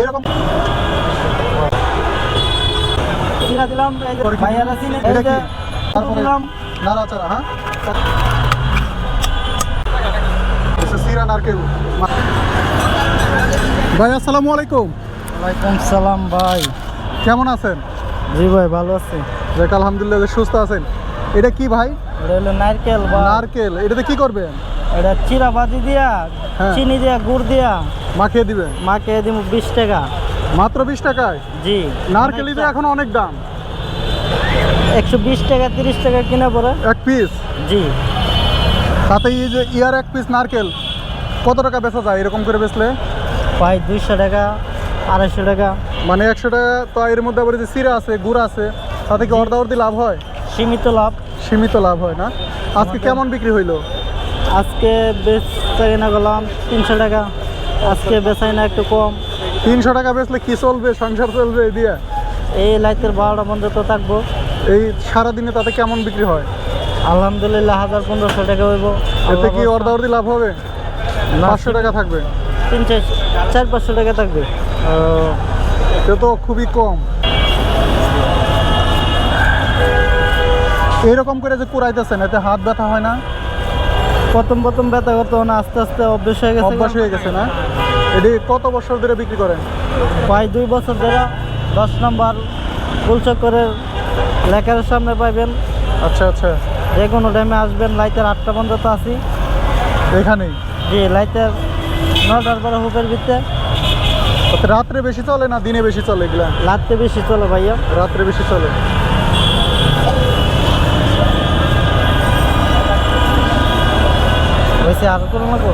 এরকম। চিরা দিলাম এই যে ভাইয়ারা চিনি এই যে তারপরে দিলাম নাড়াচাড়া হ্যাঁ? সিরা নারকেল। ভাই আসসালামু আলাইকুম। ওয়ালাইকুম সালাম ভাই। কেমন আছেন? জি ভাই ভালো আছি। দেখ আলহামদুলিল্লাহ সুস্থ আছেন। এটা কি ভাই? এটা হলো নারকেল নারকেল। এটাতে কি করবেন? এটা চিরা ভাজি দিয়া হ্যাঁ। চিনি দিয়া গুড় দিয়া মাখিয়ে দিবেন মাকে দিব বিশ টাকা। মাত্র বিশ টাকায়? জি। নারকেলই তো এখন অনেক দাম। একশো বিশ টাকা তিরিশ টাকা কিনা পরে। এক পিস? জি। তাতে এই যে ইয়ার এক পিস নারকেল কত টাকা বেচা যায়? এরকম করে বেচলে? প্রায় দুইশো টাকা আড়াইশো টাকা। মানে একশো টাকা তো এর মধ্যে আবার যে সিরা আছে গুড় আছে তাতে কি অর্ধা অর্ধি লাভ হয়? সীমিত লাভ। সীমিত লাভ হয় না? আজকে কেমন বিক্রি হইল? আজকে বেচা কিনা করলাম তিনশো টাকা। আজকে বেচাই না একটু কম। তিনশো টাকা বেচলে কি চলবে? সংসার চলবে এই দিয়ে? এই লাইটের বারোটা বন্ধ তো থাকব। এই সারাদিনে তাতে কেমন বিক্রি হয়? আলহামদুলিল্লাহ হাজার পনেরোশো টাকা হইব। এতে কি অর্ধা অর্ধি লাভ হবে? না, পাঁচশো টাকা থাকবে? তিন চার চার পাঁচশো টাকা থাকবে। সে তো খুবই কম। এইরকম করে যে কুড়াইতেছেন এতে হাত ব্যথা হয় না? প্রথম প্রথম ব্যথা করতো না আস্তে আস্তে অভ্যেস হয়ে গেছে। অভ্যাস হয়ে গেছে না? এটি কত বছর ধরে বিক্রি করেন? প্রায় দুই বছর ধরে দশ নম্বর ফুলচক্করের লেখার সামনে পাইবেন। আচ্ছা আচ্ছা। যে কোনো টাইমে আসবেন লাইটের আটটা পর্যন্ত আছি। এখানেই? জি লাইটের নটার পরে হুপের ভিতরে। রাত্রে বেশি চলে না দিনে বেশি চলে এগুলা? লাইটতে বেশি চলে ভাইয়া। রাত্রে বেশি চলে। হয়েছে আরও করে নেব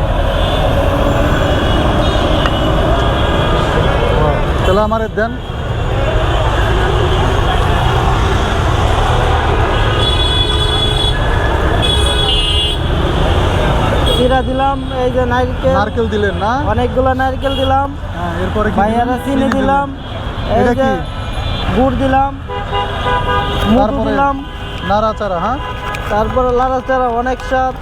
তাহলে আমার দেন। চিরা দিলাম এই যে নারকেল। নারকেল দিলেন না? অনেকগুলো নারকেল দিলাম। হ্যাঁ, এরপরে ভাইয়ারা চিনি দিলাম। এই এটা যে গুড় দিলাম। তারপরে দিলাম। নাড়াচাড়া হ্যাঁ? তারপরে অনেক স্বাদ।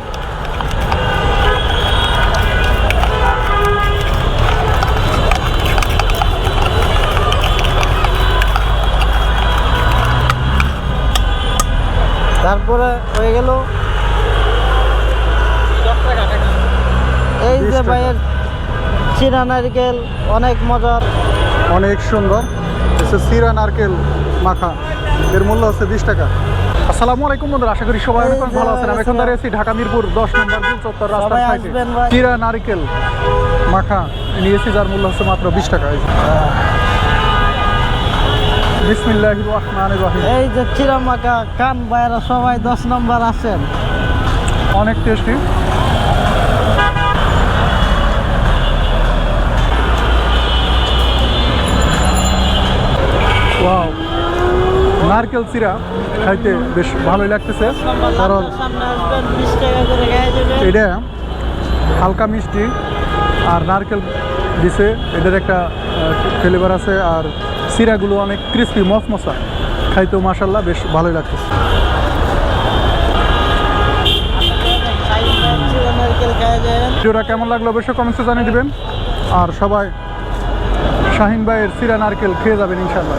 তারপরে হয়ে গেল এই যে। ভাইয়ের চিনা নারকেল অনেক মজার। অনেক সুন্দর। সিরা নারকেল মাখা। এর মূল্য হচ্ছে বিশ টাকা। আসসালামু আলাইকুম বন্ধুরা আশা করি সবাই অনেক ভালো আছেন। আমি এখন। দাঁড়িয়ে আছি ঢাকা মিরপুর দশ নম্বর চত্বর রাস্তার সাইডে। আসবেন নারকেল মাখা। নিয়েছি যার মূল্য হচ্ছে মাত্র বিশ টাকা। এই যে চিরা মাখা কান বাইরা সবাই দশ নম্বর আসেন। অনেক টেস্টি ওয়াও নারকেল চিরা খাইতে বেশ ভালোই লাগতেছে। কারণ এটা হালকা মিষ্টি আর নারকেল দিছে এটার একটা ফ্লেভার আছে আর চিরাগুলো অনেক ক্রিস্পি মশমশা খাইতেও মাসাল্লাহ বেশ ভালোই লাগতেছে ভিডিওটা কেমন লাগল অবশ্যই কমেন্টসে জানিয়ে দেবেন। আর সবাই শাহিন ভাইয়ের সিরা নারকেল খেয়ে যাবেন ইনশাল্লাহ